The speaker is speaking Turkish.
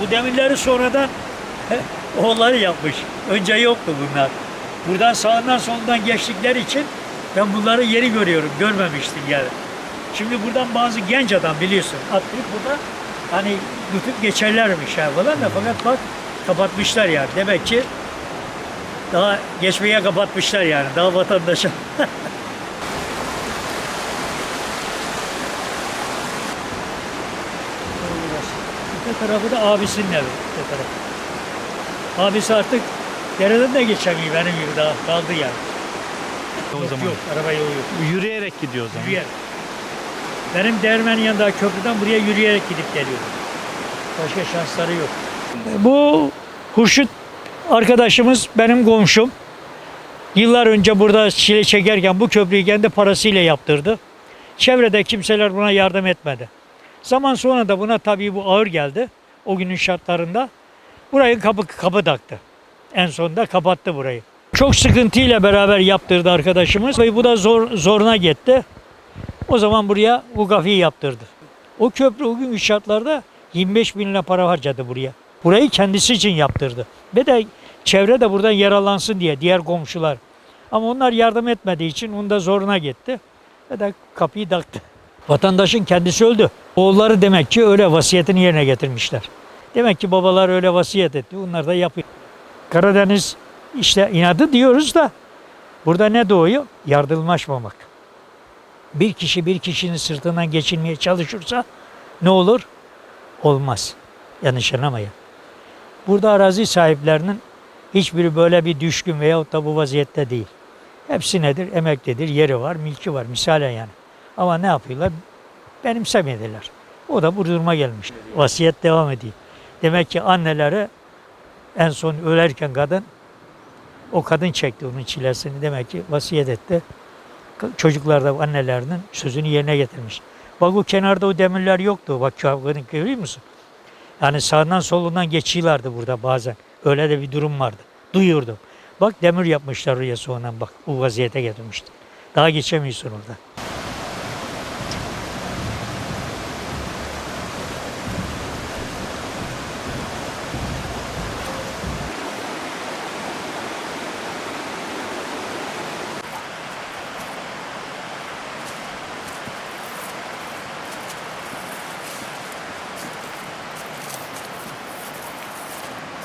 Bu demirleri sonradan oğulları yapmış. Önce yoktu bunlar. Buradan sağından solundan geçtikleri için ben bunları yeni görüyorum. Görmemiştim yani. Şimdi buradan bazı genç adam biliyorsun atlayıp burada hani tutup geçerlermiş ya falan da fakat bak kapatmışlar yani. Demek ki daha geçmeye kapatmışlar yani. Daha vatandaşa. Öte tarafı da abisinin evi. Tarafı. Abisi artık dereden de geçemiyor benim gibi daha kaldı yani. O Yok, zaman Yok, araba yolu yok. yürüyerek gidiyor o zaman. Yürüyerek. Benim değirmenin yanında köprüden buraya yürüyerek gidip geliyorum. Başka şansları yok. Bu Hurşit arkadaşımız benim komşum. Yıllar önce burada çile çekerken bu köprüyü kendi parasıyla yaptırdı. Çevrede kimseler buna yardım etmedi. Zaman sonra da buna tabii bu ağır geldi. O günün şartlarında. Burayı kapı, kapı taktı. En sonunda kapattı burayı. Çok sıkıntıyla beraber yaptırdı arkadaşımız. Ve bu da zor, zoruna gitti. O zaman buraya bu kafeyi yaptırdı. O köprü o günkü şartlarda 25 bin lira para harcadı buraya. Burayı kendisi için yaptırdı. Ve de çevre de buradan yararlansın diye diğer komşular. Ama onlar yardım etmediği için onun da zoruna gitti. Ve de kapıyı taktı. Vatandaşın kendisi öldü. Oğulları demek ki öyle vasiyetini yerine getirmişler. Demek ki babalar öyle vasiyet etti. Bunlar da yapıyor. Karadeniz işte inadı diyoruz da burada ne doğuyor? Yardımlaşmamak. Bir kişi bir kişinin sırtından geçinmeye çalışırsa ne olur? Olmaz. Yanlış anlamayın. Burada arazi sahiplerinin hiçbiri böyle bir düşkün veyahut da bu vaziyette değil. Hepsi nedir? Emeklidir, yeri var, milki var. Misalen yani. Ama ne yapıyorlar? Benimsemediler. O da bu duruma gelmiş. Vasiyet devam ediyor. Demek ki anneleri en son ölerken kadın o kadın çekti onun çilesini demek ki vasiyet etti. Çocuklar da annelerinin sözünü yerine getirmiş. Bak o kenarda o demirler yoktu. Bak kavganın görüyor musun? Yani sağdan solundan geçiyorlardı burada bazen. Öyle de bir durum vardı. Duyuyordum. Bak demir yapmışlar oraya sonradan bak. Bu vaziyete getirmişti. Daha geçemiyorsun orada.